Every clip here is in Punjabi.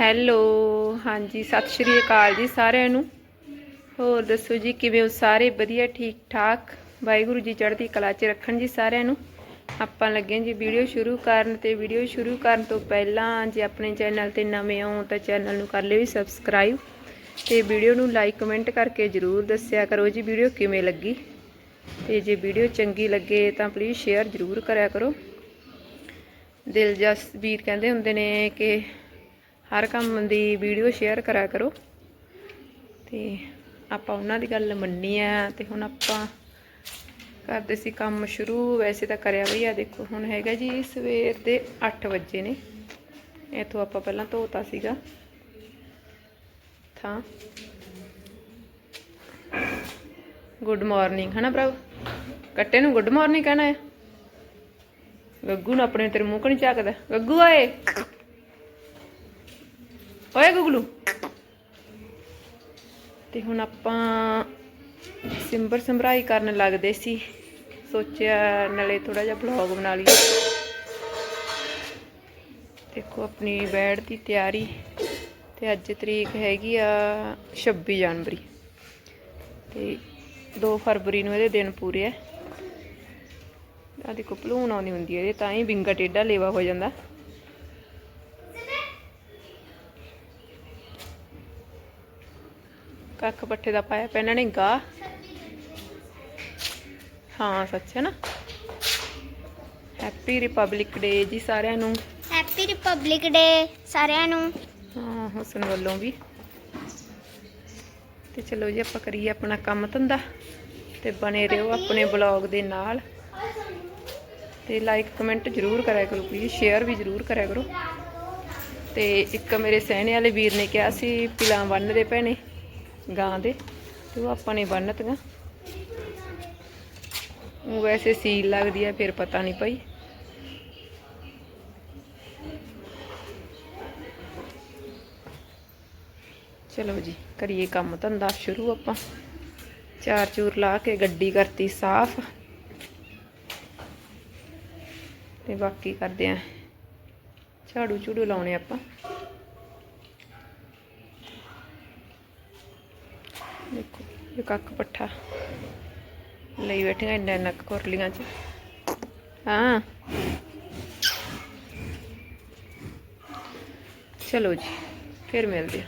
ਹੈਲੋ, ਹਾਂਜੀ, ਸਤਿ ਸ਼੍ਰੀ ਅਕਾਲ ਜੀ ਸਾਰਿਆਂ ਨੂੰ। ਹੋਰ ਦੱਸੋ ਜੀ, ਕਿਵੇਂ ਹੋ ਸਾਰੇ? ਵਧੀਆ, ਠੀਕ ਠਾਕ? ਵਾਹਿਗੁਰੂ ਜੀ ਚੜ੍ਹਦੀ ਕਲਾ 'ਚ ਰੱਖਣ ਜੀ ਸਾਰਿਆਂ ਨੂੰ। ਆਪਾਂ ਲੱਗੇ ਹਾਂ ਜੀ ਵੀਡੀਓ ਸ਼ੁਰੂ ਕਰਨ ਤੇ ਵੀਡੀਓ ਸ਼ੁਰੂ ਕਰਨ ਤੋਂ ਪਹਿਲਾਂ ਜੇ ਆਪਣੇ ਚੈਨਲ ਤੇ ਨਵੇਂ ਹੋ ਤਾਂ ਚੈਨਲ ਨੂੰ ਕਰ ਲਿਓ ਵੀ ਸਬਸਕ੍ਰਾਈਬ ਤੇ ਵੀਡੀਓ ਨੂੰ ਲਾਈਕ, ਕਮੈਂਟ ਕਰਕੇ ਜਰੂਰ ਦੱਸਿਆ ਕਰੋ ਜੀ ਵੀਡੀਓ ਕਿਵੇਂ ਲੱਗੀ। ਤੇ ਜੇ ਵੀਡੀਓ ਚੰਗੀ ਲੱਗੇ ਤਾਂ ਪਲੀਜ਼ ਸ਼ੇਅਰ ਜਰੂਰ ਕਰਿਆ ਕਰੋ। ਦਿਲਜਸ ਵੀਰ ਕਹਿੰਦੇ ਹੁੰਦੇ ਨੇ ਕਿ ਹਰ ਕੰਮ ਦੀ ਵੀਡੀਓ ਸ਼ੇਅਰ ਕਰਿਆ ਕਰੋ। ਤੇ ਆਪਾਂ ਉਹਨਾਂ ਦੀ ਗੱਲ ਮੰਨੀ ਆ ਤੇ ਹੁਣ ਆਪਾਂ ਕਰਦੇ ਸੀ ਕੰਮ ਸ਼ੁਰੂ ਵੈਸੇ ਤਾਂ ਕਰਿਆ ਵੀ ਆ। ਦੇਖੋ, ਹੁਣ ਹੈਗਾ ਜੀ ਸਵੇਰ ਦੇ 8 ਵਜੇ ਨੇ। ਇਥੋਂ ਆਪਾਂ ਪਹਿਲਾਂ ਧੋਤਾ ਸੀਗਾ। ਥਾਂ। ਗੁੱਡ ਮਾਰਨਿੰਗ, ਹਨਾ ਭਰਾ? ਕੱਟੇ ਨੂੰ ਗੁੱਡ ਮਾਰਨਿੰਗ ਕਹਿਣਾ ਹੈ ਗੱਗੂ ਨੂੰ ਆਪਣੇ ਤੇਰੇ ਮੂੰਹ ਕਣੀ ਝਾਕਦਾ? ਗੱਗੂ ਆਏ। ਓਏ ਗੁਗਲੂ? ਤੇ ਹੁਣ ਆਪਾਂ ਸਿੰਬਰ ਸੰਭਰਾਈ ਕਰਨ ਲੱਗਦੇ ਸੀ। ਸੋਚਿਆ ਨਾਲੇ ਥੋੜਾ ਜਿਹਾ ਬਲੌਗ ਬਣਾ ਲਈਏ। ਦੇਖੋ ਆਪਣੀ ਬੈਡ ਦੀ ਤਿਆਰੀ। ਤੇ ਅੱਜ ਤਰੀਕ ਹੈਗੀ ਆ 26 ਜਨਵਰੀ। ਤੇ 2 ਫਰਵਰੀ ਨੂੰ ਇਹਦੇ ਦਿਨ ਪੂਰੇ ਆ। ਆ ਦੇਖੋ ਭਲੂਣ ਆਉਂਦੀ ਹੁੰਦੀ ਹੈ ਇਹਦੇ ਤਾਂ ਹੀ ਵਿੰਗਾ ਟੇਡਾ ਲੇਵਾ ਹੋ ਜਾਂਦਾ। ਕੱਖ ਪੱਠੇ ਦਾ ਪਾਇਆ ਪਿਆ ਇਹਨਾਂ ਨੇ ਗਾ। ਹਾਂ ਸੱਚ ਹੈ ਨਾ? ਹੈਪੀ ਰਿਪਬਲਿਕ ਡੇ ਜੀ ਸਾਰਿਆਂ ਨੂੰ। ਹੈਪੀ ਰਿਪਬਲਿਕ ਡੇ ਸਾਰਿਆਂ ਨੂੰ। ਹਾਂ ਹੁਸਨ ਵੱਲੋਂ ਵੀ। ਤੇ ਚਲੋ ਜੀ ਆਪਾਂ ਕਰੀਏ ਆਪਣਾ ਕੰਮ ਧੰਦਾ ਤੇ ਬਣੇ ਰਹੋ ਆਪਣੇ ਬਲੌਗ ਦੇ ਨਾਲ। ਤੇ ਲਾਈਕ ਕਮੈਂਟ ਜਰੂਰ ਕਰਿਆ ਕਰੋ ਪਲੀਜ਼ ਸ਼ੇਅਰ ਵੀ ਜਰੂਰ ਕਰਿਆ ਕਰੋ। ਤੇ ਇੱਕ ਮੇਰੇ ਸਹਿਣੇ ਵਾਲੇ ਵੀਰ ਨੇ ਕਿਹਾ ਸੀ ਪਿਲਾਂ ਬੰਨਦੇ ਨੇ। ਗਾਂ ਦੇ, ਤੇ ਉਹ ਆਪਾਂ ਨੇ ਬੰਨਤੀਆਂ ਉਹ ਵੈਸੇ ਸੀਲ ਲੱਗਦੀ ਹੈ ਫਿਰ ਪਤਾ ਨਹੀਂ ਪਈ ਚਲੋ ਜੀ, ਕਰੀਏ ਕੰਮ ਧੰਦਾ, ਸ਼ੁਰੂ ਆਪਾਂ। ਚਾਰ ਚੂਰ ਲਾ ਕੇ ਗੱਡੀ ਕਰਤੀ ਸਾਫ਼। ਤੇ ਬਾਕੀ ਕਰਦੇ ਆ। ਝਾੜੂ ਝੂੜੂ ਲਾਉਣੇ ਆਪਾਂ। ਦੇਖੋ ਕੱਖ ਪੱਠਾ ਲਈ ਬੈਠੀਆਂ ਇੰਨਾ ਇੰਨਾ ਕੁ ਕੁਰਲੀਆਂ ਚ। ਹਾਂ। ਚਲੋ ਜੀ, ਫਿਰ ਮਿਲਦੇ ਆ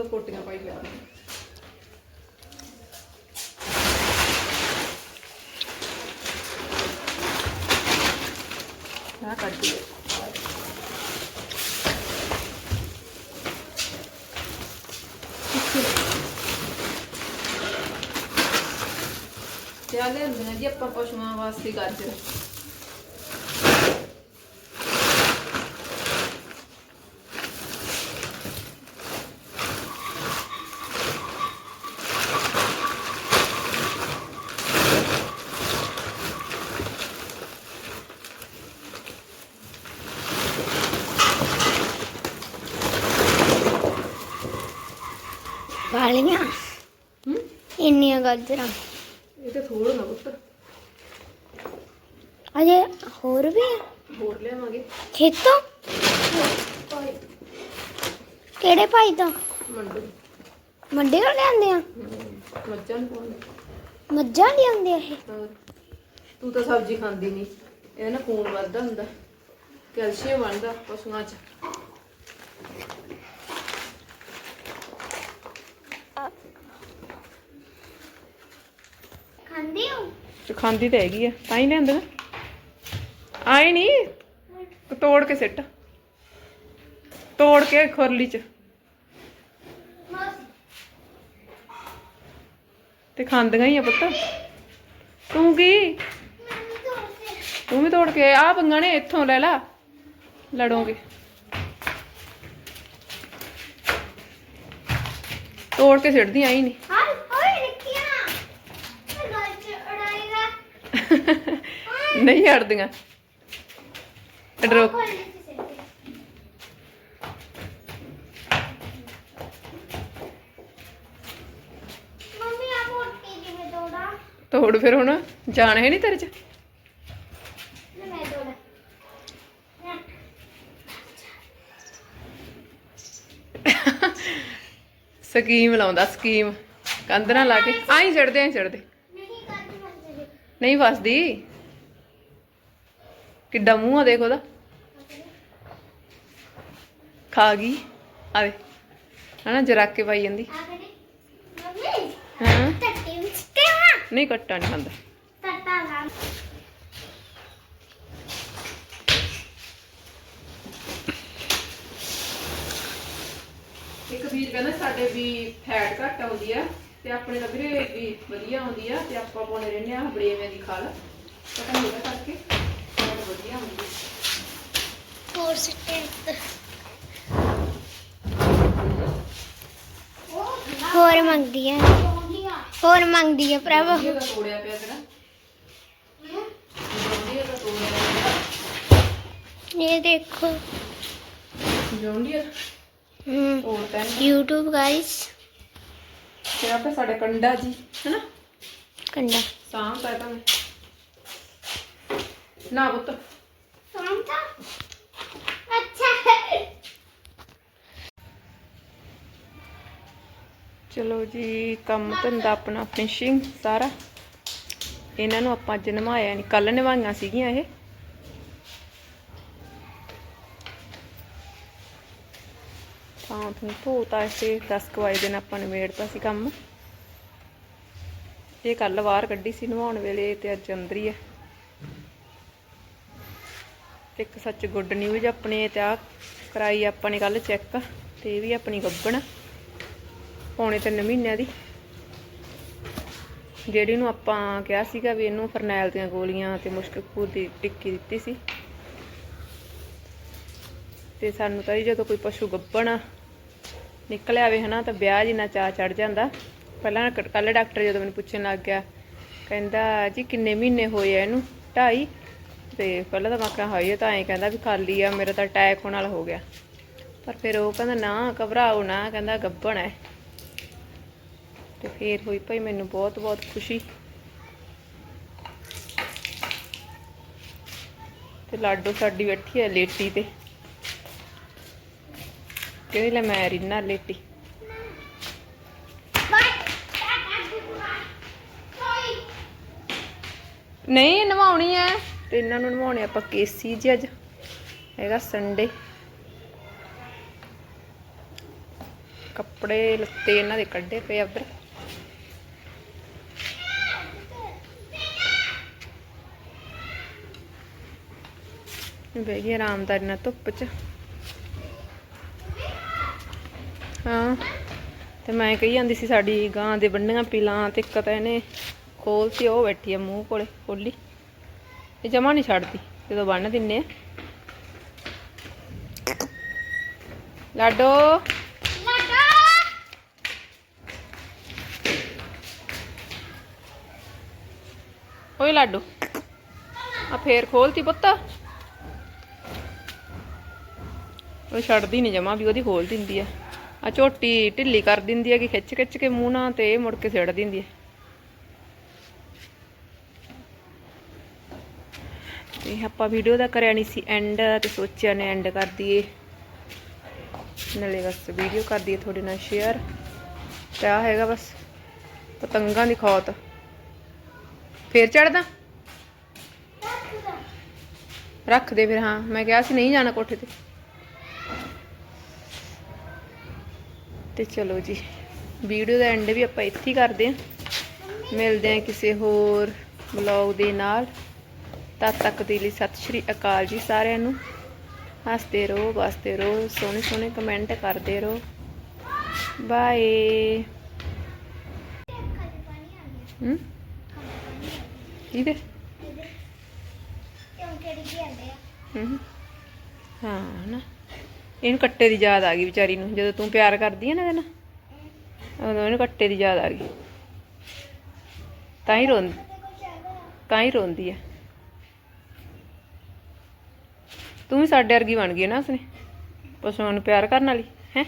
ਦੋ ਦੋ ਕੋਟੀਆਂ ਪਾਈ ਲਿਆ ਨਾ ਕੱਢ ਤੇ ਆ ਲੈਂਦੇ ਨੇ ਜੀ ਆਪਾਂ ਪਸ਼ੂਆਂ ਵਾਸਤੇ ਗਾਜਰ? ਵਾਲੀਆਂ। ਹੂੰ? ਇੰਨੀਆਂ ਗਾਜਰਾਂ। ਇਹ ਤੇ ਥੋੜਾ ਨਾ ਪੁੱਤ। ਅਜੇ ਹੋਰ ਵੀ ਆ? ਹੋਰ ਲਿਆਵਾਂਗੇ। ਖੇਤੋਂ? ਕਿਹੜੇ ਭਾਈ ਤੋਂ? ਮੰਡੀ। ਮੰਡੀ ਤੋਂ ਲਿਆਂਦੇ ਆ? ਮੱਝਾਂ ਨੂੰ ਮੱਝਾਂ ਲਿਆਉਂਦੇ ਆ ਇਹ? ਤੂੰ ਤਾਂ ਸਬਜ਼ੀ ਖਾਂਦੀ ਨਹੀਂ ਇਹਦੇ ਨਾਲ ਖੂਨ ਵੱਧਦਾ ਹੁੰਦਾ। ਕੈਲਸ਼ੀਅਮ ਬਣਦਾ ਪਸ਼ੂਆਂ 'ਚ ਖਾਂਦੇ ਹੋ ਤੇ ਖਾਂਦੀ ਤਾਂ ਹੈਗੀ ਆ। ਤਾਂ ਹੀ ਲਿਆਂਦਾ ਨਾ। ਆਏ ਨਹੀਂ ਤੋੜ ਕੇ ਸਿੱਟ। ਤੋੜ ਕੇ ਖੁਰਲੀ 'ਚ। ਤੇ ਖਾਂਦੀਆਂ ਹੀ ਆ ਪੁੱਤ। ਤੂੰ ਕੀ? ਤੂੰ ਵੀ ਤੋੜ ਕੇ ਆ। ਪੰਗਾ ਨੇ ਇੱਥੋਂ ਲੈ ਲਾ। ਲੜੋਗੇ। ਤੋੜ ਕੇ ਸਿੱਟਦੀ, ਆਈ ਨਹੀਂ ਹਾਂ ਓਏ ਰੱਖਿਆ ਮੈਂ ਗੱਲ ਚ ਉਡਾਏਗਾ ਨਹੀਂ ਹਟਦੀਆਂ। ਡਰੋ ਤੋੜਾ। ਤੋੜ ਫਿਰ ਹੁਣ। ਜਾਣ ਹੈ ਨਹੀਂ ਤੇਰੇ ਚ? ਸਕੀਮ ਲਾਉਂਦਾ ਸਕੀਮ। ਕੰਧ ਨਾਲ ਲਾ ਕੇ। ਆਈ ਚੜਦੇ ਆਂ ਚੜਦੇ ਨਹੀਂ ਕਰਦੀ ਮੰਜੇ ਨਹੀਂ ਫਸਦੀ ਕਿੱਡਾ ਮੂੰਹ ਆ ਦੇਖ ਉਹਦਾ। ਖਾ ਗਈ। ਆਵੇ ਹਨਾ ਜਰਾਕੇ ਪਾਈ ਜਾਂਦੀ। ਆ ਕਰੇ ਮੰਮੀ ਹਾਂ। ਟੱਟੀ ਵਿੱਚ ਕਿਉਂ ਨਹੀਂ ਕੱਟਾ ਨਹੀਂ ਖਾਂਦਾ। ਇੱਕ ਵੀਰ ਕਹਿੰਦਾ ਸਾਡੇ ਵੀ ਫੈਟ ਘੱਟ ਆਉਂਦੀ ਆ ਤੇ ਆਪਣੇ ਤਾਂ ਵੀਰੇ ਵੀ ਵਧੀਆ ਆਉਂਦੀ ਆ ਤੇ ਆਪਾਂ ਪਾਉਣੇ ਰਹਿੰਦੇ ਆ ਬੜੇਵੇਂ ਦੀ ਖਾਲ ਪਤਾ ਨਹੀਂ ਉਹਦਾ ਕਰਕੇ। ਫੈਟ ਵਧੀਆ ਆਉਂਦੀ ਫੋਰ ਸਿੱਟੇ ਹੋਰ ਮੰਗਦੀ ਆ ਹੋਰ ਮੰਗਦੀ ਆ ਪ੍ਰਭ ਵਧੀਆ ਦਾ ਤੋੜਿਆ ਪਿਆ ਤੇਰਾ ਵਧੀਆ ਦਾ ਤੋੜਿਆ ਪਿਆ ਇਹ ਦੇਖੋ ਜੌਂਡੀਆ ਹਮ ਹੋਰ ਤਾਂ YouTube ਗਾਇਸ ਤੇ ਆਪੇ ਸਾਡੇ ਕੰਡਾ ਜੀ ਹੈਨਾ ਕੰਡਾ ਸਾਂਭ ਪੈ ਤਾਂ ਨਾ ਪੁੱਤ। ਅੱਛਾ। ਚਲੋ ਜੀ ਕੰਮ ਧੰਦਾ ਆਪਣਾ ਫਿਨਿਸ਼ਿੰਗ ਸਾਰਾ। ਇਹਨਾਂ ਨੂੰ ਆਪਾਂ ਅੱਜ ਨਵਾਇਆ ਨਹੀਂ ਕੱਲ ਨਵਾਈਆਂ ਸੀਗੀਆਂ ਇਹ। ਤਾਂ ਤੂੰ ਧੋਤਾ ਇਸੇ 10 ਕੁ ਵਜੇ ਦਿਨ ਆਪਾਂ ਨਿਬੇੜਤਾ ਸੀ ਕੰਮ। ਇਹ ਕੱਲ ਬਾਹਰ ਕੱਢੀ ਸੀ ਨਵਾਉਣ ਵੇਲੇ ਤੇ ਅੱਜ ਅੰਦਰ ਹੀ ਹੈ ਤੇ ਇੱਕ ਸੱਚ ਗੁੱਡ ਨਿਊਜ਼ ਆਪਣੇ ਤੇ ਆ ਕਰਾਈ ਆਪਾਂ ਨੇ ਕੱਲ ਚੈੱਕ ਤੇ ਇਹ ਵੀ ਆਪਣੀ ਗੱਬਣ ਪੌਣੇ ਤਿੰਨ ਮਹੀਨਿਆਂ ਦੀ। ਜਿਹੜੀ ਨੂੰ ਆਪਾਂ ਕਿਹਾ ਸੀਗਾ ਵੀ ਇਹਨੂੰ ਫਰਨੈਲ ਦੀਆਂ ਗੋਲੀਆਂ ਤੇ ਮੁਸ਼ਕ ਦੀ ਟਿੱਕੀ ਦਿੱਤੀ ਸੀ। ਤੇ ਸਾਨੂੰ ਤਾਂ ਜੀ ਜਦੋਂ ਕੋਈ ਪਸ਼ੂ ਗੱਭਣ ਨਿਕਲ ਆਵੇ ਹਨਾ, ਤਾਂ ਵਿਆਹ ਜਿੰਨਾ ਚਾਹ ਚੜ ਜਾਂਦਾ। ਪਹਿਲਾਂ ਕੱਲ ਡਾਕਟਰ ਜਦੋਂ ਮੈਨੂੰ ਪੁੱਛਣ ਲੱਗ ਗਿਆ, ਕਹਿੰਦਾ ਜੀ ਕਿੰਨੇ ਮਹੀਨੇ ਹੋਏ ਆ ਇਹਨੂੰ? ਢਾਈ। ਤੇ ਪਹਿਲਾਂ ਤਾਂ ਮੈਂ ਕਿਹਾ ਹਾਏ ਤਾਂ ਐਂ ਕਹਿੰਦਾ ਵੀ ਖਾਲੀ ਆ ਮੇਰਾ ਤਾਂ ਅਟੈਕ ਹੋਣ ਵਾਲਾ ਹੋ ਗਿਆ। ਪਰ ਫਿਰ ਉਹ ਕਹਿੰਦਾ ਨਾ ਘਬਰਾਓ ਨਾ ਕਹਿੰਦਾ ਗੱਭਣ ਹੈ ਤੇ ਫੇਰ ਹੋਈ ਭਾਈ ਮੈਨੂੰ ਬਹੁਤ ਬਹੁਤ ਖੁਸ਼ੀ। ਤੇ ਲਾਡੋ ਸਾਡੀ ਬੈਠੀ ਹੈ ਲੇਟੀ ਤੇ। ਕਹਿੰਦੀ ਲੈ ਮੈਂ ਰਿੰਨਾ ਲੇਟੀ। ਨਹੀਂ ਨਵਾਉਣੀ ਐ। ਤੇ ਇਹਨਾਂ ਨੂੰ ਨਵਾਉਣੇ ਆਪਾਂ ਕੇਸੀ ਜੀ ਅੱਜ, ਹੈਗਾ ਸੰਡੇ ਕੱਪੜੇ ਲੱਤੇ ਇਹਨਾਂ ਦੇ ਕੱਢੇ ਪਏ ਆ ਉੱਧਰ। ਬਹਿ ਗਈ ਆਰਾਮਦਾਰੀ ਨਾਲ ਧੁੱਪ 'ਚ। ਹਾਂ, ਤੇ ਮੈਂ ਕਹੀ ਜਾਂਦੀ ਸੀ ਸਾਡੀ ਗਾਂ ਦੇ ਬੰਨੀਆਂ ਪੀਲਾਂ ਤੇ ਇੱਕ ਤਾਂ ਇਹਨੇ ਖੋਲਤੀ, ਉਹ ਬੈਠੀ ਆ ਮੂੰਹ ਕੋਲੇ, ਖੋਲੀ। ਇਹ ਜਮਾ ਨਹੀਂ ਛੱਡਦੀ, ਜਦੋਂ ਬੰਨ ਦਿੰਨੇ ਆ। ਲਾਡੋ। ਓਏ ਲਾਡੋ ਆ ਫੇਰ ਖੋਲਤੀ ਪੁੱਤ। ਉਹ ਛੱਡਦੀ ਨਹੀਂ ਜਮਾ ਵੀ, ਉਹਦੀ ਖੋਲ ਦਿੰਦੀ ਆ। ਆ ਝੋਟੀ ਢਿੱਲੀ ਕਰ ਦਿੰਦੀ ਹੈ ਕਿ ਖਿੱਚ ਖਿੱਚ ਕੇ ਮੂੰਹ ਨਾਲ ਤੇ ਮੁੜ ਕੇ ਸਿੱੜ ਦਿੰਦੀ ਹੈ ਤੇ ਆਪਾਂ ਵੀਡੀਓ ਦਾ ਕਰਿਆ ਨਹੀਂ ਸੀ ਐਂਡ ਤੇ ਸੋਚਿਆ ਨੇ ਐਂਡ ਕਰ ਦਈਏ। ਨਾਲੇ ਬਸ ਵੀਡੀਓ ਕਰ ਦਈਏ ਤੁਹਾਡੇ ਨਾਲ ਸ਼ੇਅਰ ਤੇ ਹੈਗਾ ਬਸ ਪਤੰਗਾਂ ਦੀ ਖੌਤ। ਫੇਰ ਚੜਦਾ ਰੱਖ ਦੇ ਫਿਰ, ਹਾਂ, ਮੈਂ ਕਿਹਾ ਸੀ ਨਹੀਂ ਜਾਣਾ ਕੋਠੇ ਤੇ। ਤੇ ਚਲੋ ਜੀ ਵੀਡੀਓ ਦਾ ਐਂਡ ਵੀ ਆਪਾਂ ਇੱਥੇ ਹੀ ਕਰਦੇ ਹਾਂ। ਮਿਲਦੇ ਹਾਂ ਕਿਸੇ ਹੋਰ ਵਲੌਗ ਦੇ ਨਾਲ। ਤਦ ਤੱਕ ਦੇ ਲਈ ਸਤਿ ਸ਼੍ਰੀ ਅਕਾਲ ਜੀ ਸਾਰਿਆਂ ਨੂੰ। ਹੱਸਦੇ ਰਹੋ, ਵਸਦੇ ਰਹੋ, ਸੋਹਣੇ ਸੋਹਣੇ ਕਮੈਂਟ ਕਰਦੇ ਰਹੋ। ਬਾਏ ਹੂੰ? ਇਹਦੇ ਕਿਉਂਕਿ ਹਾਂ। ਨਾ। ਇਹਨੂੰ ਕੱਟੇ ਦੀ ਯਾਦ ਆ ਗਈ ਵਿਚਾਰੀ ਨੂੰ, ਜਦੋਂ ਤੂੰ ਪਿਆਰ ਕਰਦੀ ਹੈ ਨਾ ਇਹਦੇ ਨਾਲ। ਉਦੋਂ ਇਹਨੂੰ ਕੱਟੇ ਦੀ ਯਾਦ ਆ ਗਈ। ਤਾਂ ਹੀ ਰੋਂਦੀ, ਤਾਂ ਹੀ ਰੋਂਦੀ ਹੈ ਤੂੰ ਵੀ ਸਾਡੇ ਵਰਗੀ ਬਣ ਗਈ ਨਾ ਉਸਨੇ। ਪਸ਼ੂਆਂ ਨੂੰ ਪਿਆਰ ਕਰਨ ਵਾਲੀ, ਹੈ?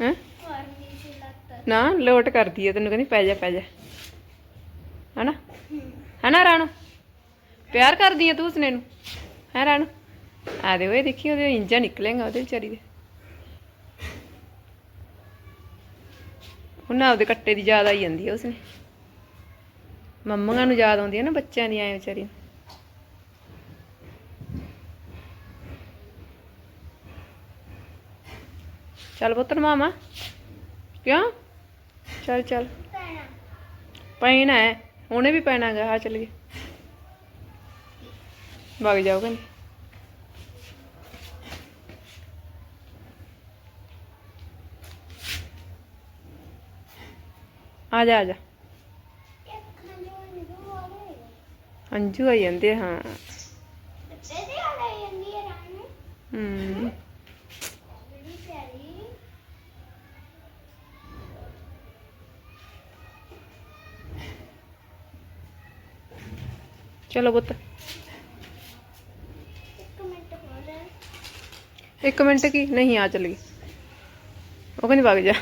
ਹੈ? ਨਾ, ਲੋਟ ਕਰਦੀ ਹੈ ਤੈਨੂੰ, ਕਹਿੰਦੀ ਪੈ ਜਾ ਪੈ ਜਾ। ਹਨਾ? ਹਨਾ, ਰਾਣੋ? ਪਿਆਰ ਕਰਦੀ ਹੈ ਤੂੰ ਉਸਨੇ ਨੂੰ। ਹੈ ਰਾਣੋ? ਆ ਦੇ ਓਏ ਦੇਖੀ ਉਹਦੇ ਇੰਜਾ ਨਿਕਲੇਗਾ ਉਹਦੇ ਵਿਚਾਰੀ ਦੇ। ਉਹਨਾਂ ਆਪਦੇ ਕੱਟੇ ਦੀ ਯਾਦ ਆਈ ਜਾਂਦੀ ਹੈ ਉਸਨੇ। ਮੰਮੀਆਂ ਨੂੰ ਯਾਦ ਆਉਂਦੀ ਹੈ ਨਾ ਬੱਚਿਆਂ ਦੀ ਐ ਵਿਚਾਰੀ ਨੂੰ। ਚੱਲ ਪੁੱਤਰ ਮਾਮਾ ਕਿਉਂ? ਚੱਲ ਚੱਲ। ਪੈਣਾ। ਪੈਣਾ ਹੈ। ਹੁਣੇ ਵੀ ਪੈਣਾ ਗਾ ਆ ਚੱਲ ਗਏ ਵਗ ਜਾਓ ਕਹਿੰਦੇ ਆ ਜਾ ਆ ਜਾ ਅੰਜੂ ਆਈ ਜਾਂਦੇ ਹਾਂ ਹੂੰ ਚਲੋ ਪੁੱਤ ਇੱਕ ਮਿੰਟ ਹੋਰ ਇੱਕ ਮਿੰਟ ਕੀ? ਨਹੀਂ ਆ ਚੱਲ। ਗਈ ਉਹ ਕਹਿੰਦੀ ਵਗ ਜਾ।